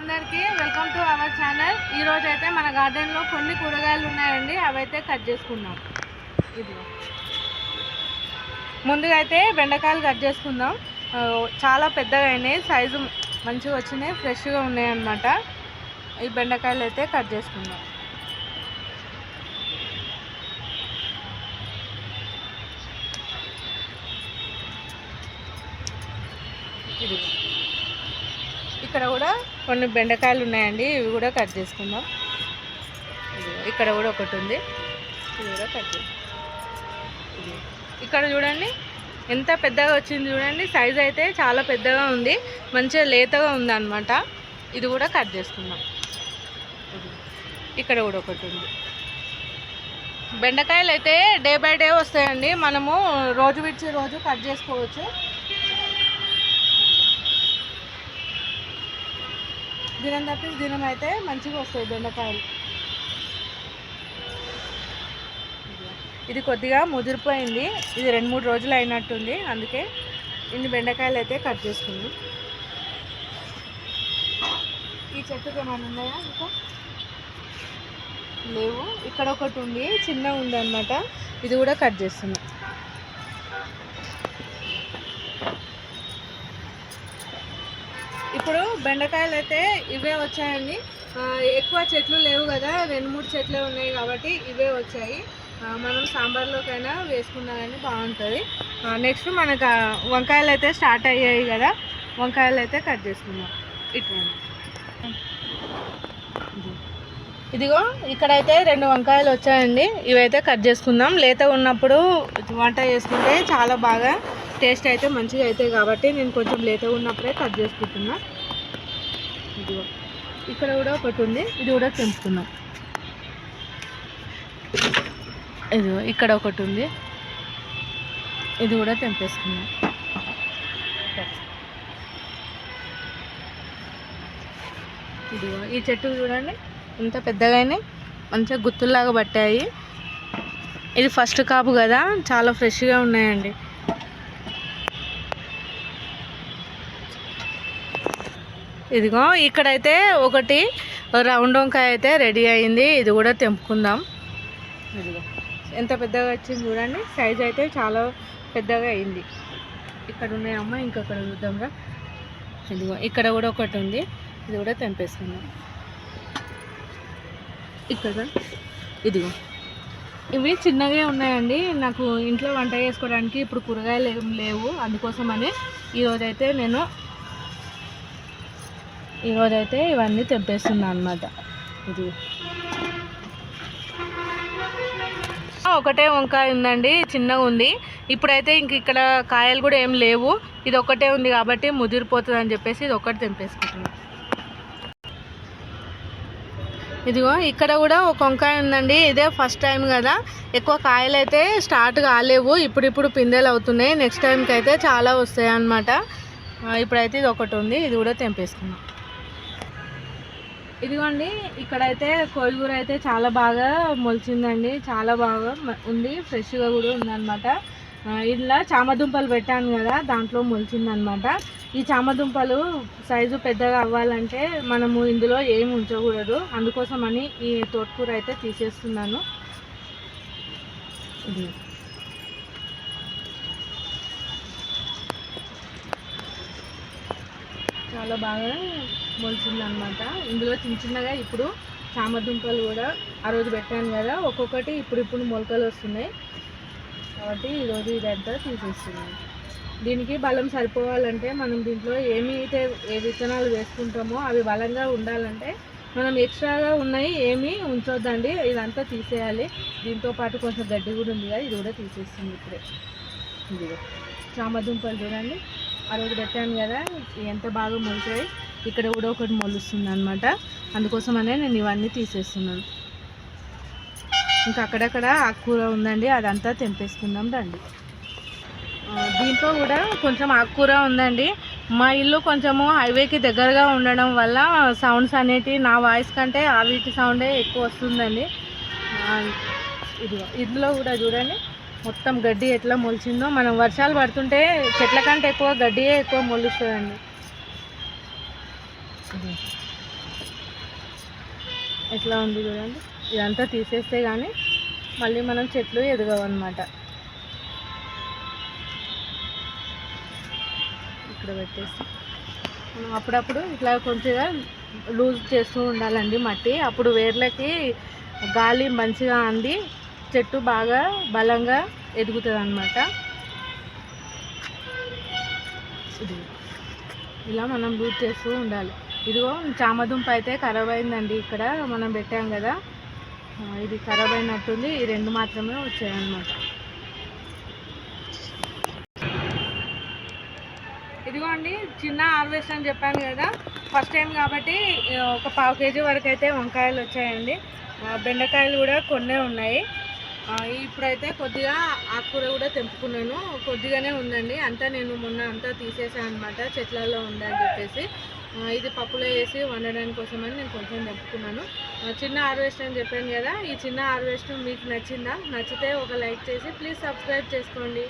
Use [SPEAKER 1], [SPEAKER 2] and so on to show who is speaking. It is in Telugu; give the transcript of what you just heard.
[SPEAKER 1] అందరికీ వెల్కమ్ టు అవర్ ఛానల్. ఈరోజు అయితే మన గార్డెన్లో కొన్ని కూరగాయలు ఉన్నాయండి. అవైతే కట్ చేసుకుందాం. ఇది ముందుగా అయితే బెండకాయలు కట్ చేసుకుందాం. చాలా పెద్దగా అయినాయి. సైజు మంచిగా వచ్చినాయి. ఫ్రెష్గా ఉన్నాయి అన్నమాట ఈ బెండకాయలు అయితే కట్ చేసుకుందాం. ఇది ఇక్కడ కూడా కొన్ని బెండకాయలు ఉన్నాయండి ఇవి కూడా కట్ చేసుకుందాం. ఇక్కడ కూడా ఒకటి ఉంది. ఇది కూడా కట్ చేద్దాం ఇక్కడ చూడండి ఎంత పెద్దగా వచ్చింది చూడండి సైజ్ అయితే చాలా పెద్దగా ఉంది మంచిగా లేతగా ఉంది ఇది కూడా కట్ చేసుకుందాం. ఇక్కడ కూడా ఒకటి ఉంది. బెండకాయలు అయితే డే బై డే వస్తాయండి. మనము రోజు విడిచి రోజు కట్ చేసుకోవచ్చు. దినం తప్పి దినం అయితే మంచిగా వస్తాయి బెండకాయలు. ఇది కొద్దిగా ముదిరిపోయింది ఇది రెండు మూడు రోజులు అయినట్టుంది. అందుకే ఇన్ని బెండకాయలు అయితే కట్ చేసుకుంది. ఈ చెట్టుకు ఏమైనా ఉన్నాయా? ఇంకా? లేవు. ఇక్కడ ఒకటి ఉంది. చిన్న ఉంది అనమాట ఇది కూడా కట్ చేస్తున్నాం. ఇప్పుడు బెండకాయలు అయితే ఇవే వచ్చాయండి. ఎక్కువ చెట్లు లేవు కదా రెండు మూడు చెట్లే ఉన్నాయి కాబట్టి ఇవే వచ్చాయి. మనం సాంబార్లోకైనా వేసుకున్నా కానీ బాగుంటుంది నెక్స్ట్ మనకు వంకాయలు అయితే స్టార్ట్ అయ్యాయి కదా వంకాయలు అయితే కట్ చేసుకుందాం. ఇట్లా ఇదిగో ఇక్కడైతే రెండు వంకాయలు వచ్చాయండి. ఇవైతే కట్ చేసుకుందాం. లేత ఉన్నప్పుడు వంట చేసుకుంటే చాలా బాగా టేస్ట్ అయితే మంచిగా అవుతాయి కాబట్టి నేను కొంచెం లేత ఉన్నప్పుడే కట్ చేసుకుంటున్నా. ఇదిగో. ఇక్కడ కూడా ఒకటి ఉంది ఇది కూడా తెంపుకుందాం. ఇదిగో ఇక్కడ ఒకటి ఉంది ఇది కూడా తెంపేసుకుందాం. ఇదిగో ఈ చెట్టు చూడండి ఎంత పెద్దగానే మంచిగా గుత్తుల్లాగా పట్టాయి. ఇది ఫస్ట్ కాపు కదా చాలా ఫ్రెష్గా ఉన్నాయండి. ఇదిగో ఇక్కడైతే ఒకటి రౌండ్ వంకాయ అయితే రెడీ అయింది. ఇది కూడా తెంపుకుందాం. ఇదిగో ఎంత పెద్దగా వచ్చింది చూడండి. సైజ్ అయితే చాలా పెద్దగా అయింది. ఇక్కడ ఉన్నాయమ్మా ఇంకొకటి చూద్దాంరా. ఇదిగో ఇక్కడ కూడా ఒకటి ఉంది. ఇది కూడా తెంపేసుకుందాం. ఇక్కడ ఇదిగో. ఇవి చిన్నగా ఉన్నాయండి. నాకు ఇంట్లో వంట చేసుకోవడానికి ఇప్పుడు కూరగాయలు ఏం లేవు. అందుకోసమని ఈరోజైతే నేను ఈరోజైతే ఇవన్నీ తెంపేస్తున్నాను అనమాట ఇది ఒకటే వంకాయ ఉందండి చిన్నగా ఉంది. ఇప్పుడైతే ఇంక ఇక్కడ కాయలు కూడా ఏం లేవు. ఇది ఒకటే ఉంది కాబట్టి ముదిరిపోతుంది అని చెప్పేసి ఇది ఒకటి తెంపేసుకుంటున్నాను ఇదిగో ఇక్కడ కూడా ఒక వంకాయ ఉందండి. ఇదే ఫస్ట్ టైం కదా. ఎక్కువ కాయలు అయితే స్టార్ట్ కాలేవు. ఇప్పుడిప్పుడు పిందెలు అవుతున్నాయి. నెక్స్ట్ టైంకి అయితే చాలా వస్తాయి అన్నమాట ఇప్పుడైతే ఇది ఒకటి ఉంది. ఇది కూడా తెంపేసుకున్నాం ఇదిగోండి ఇక్కడైతే కోయిగూర అయితే చాలా బాగా మొలిచిందండి. చాలా బాగా ఉంది. ఫ్రెష్గా కూడా ఉందన్నమాట. ఇలా చామదుంపలు పెట్టాను కదా దాంట్లో మొలిచిందనమాట ఈ చామదుంపలు సైజు పెద్దగా అవ్వాలంటే మనము ఇందులో ఏమి ఉంచకూడదు. అందుకోసమని ఈ తోటకూర అయితే తీసేస్తున్నాను. ఇది. చాలా బాగా మొలిచింది అనమాట ఇందులో చిన్న చిన్నగా ఇప్పుడు చామదుంపలు కూడా ఆ రోజు పెట్టాను కదా. ఒక్కొక్కటి ఇప్పుడు ఇప్పుడు మొలకలు వస్తున్నాయి. కాబట్టి ఈరోజు ఇదంతా తీసేస్తున్నాను. దీనికి బలం సరిపోవాలంటే మనం దీంట్లో ఏమి అయితే ఏ విత్తనాలు వేసుకుంటామో అవి బలంగా ఉండాలంటే మనం ఎక్స్ట్రాగా ఉన్నాయి ఏమీ ఉంచొద్దండి. ఇదంతా తీసేయాలి. దీంతో పాటు కొంచెం గడ్డి కూడా ఉంది కదా ఇది కూడా తీసేస్తుంది ఇప్పుడే. ఇది చామదుంపలు చూడండి. ఆ రోజు పెట్టాను కదా ఎంత బాగా మొలిచాయి. ఇక్కడ కూడా ఒకటి మొలుస్తుంది అనమాట అందుకోసమనే నేను ఇవన్నీ తీసేస్తున్నాను. ఇంకా అక్కడక్కడ ఆకుకూర ఉందండి అదంతా తెంపేసుకుందాం రండి. దీంట్లో కూడా కొంచెం ఆకుకూర ఉందండి. మా ఇల్లు కొంచెము హైవేకి దగ్గరగా ఉండడం వల్ల సౌండ్స్ అనేటివి నా వాయిస్ కంటే ఆ వీటి సౌండే ఎక్కువ వస్తుందండి. ఇదిగో ఇందులో కూడా చూడండి. మొత్తం గడ్డి ఎట్లా మొలిచిందో. మనం వర్షాలు పడుతుంటే చెట్ల కంటే ఎక్కువ గడ్డియే ఎక్కువ మొలుస్తుందండి. ఎట్లా ఉంది చూడండి. ఇదంతా తీసేస్తే కానీ మళ్ళీ మనం చెట్లు ఎదగవన్నమాట. ఇక్కడ పెట్టేసి. మనం అప్పుడప్పుడు ఇట్లా కొంచెంగా లూజ్ చేస్తూ ఉండాలండి మట్టి. అప్పుడు వేర్లకి గాలి మంచిగా అంది చెట్టు బాగా బలంగా ఎదుగుతుంది అనమాట ఇది. ఇలా మనం లూజ్ చేస్తూ ఉండాలి. ఇదిగో చామదుంప అయితే ఖరాబ్ అయిందండి ఇక్కడ మనం పెట్టాం కదా. ఇది ఖరాబ్ అయినట్టుంది ఈ రెండు మాత్రమే వచ్చాయన్నమాట. ఇదిగోండి చిన్న హార్వెస్ట్ అని చెప్పాను కదా. ఫస్ట్ టైం కాబట్టి ఒక పావు కేజీ వరకు అయితే వంకాయలు వచ్చాయండి. బెండకాయలు కూడా కొన్నే ఉన్నాయి. ఇప్పుడైతే కొద్దిగా ఆకుకూర కూడా తెంపుకున్నాను. కొద్దిగానే ఉందండి. అంతా నేను మొన్న అంతా తీసేసాను అనమాట చెట్లలో ఉందని చెప్పేసి. ఇది పప్పులో వేసి వండడానికి కోసమని నేను కొంచెం చెప్పుకున్నాను చిన్న హార్వెస్ట్ అని చెప్పాను కదా ఈ చిన్న హార్వెస్ట్ మీకు నచ్చిందా? నచ్చితే ఒక లైక్ చేసి ప్లీజ్ సబ్స్క్రైబ్ చేసుకోండి.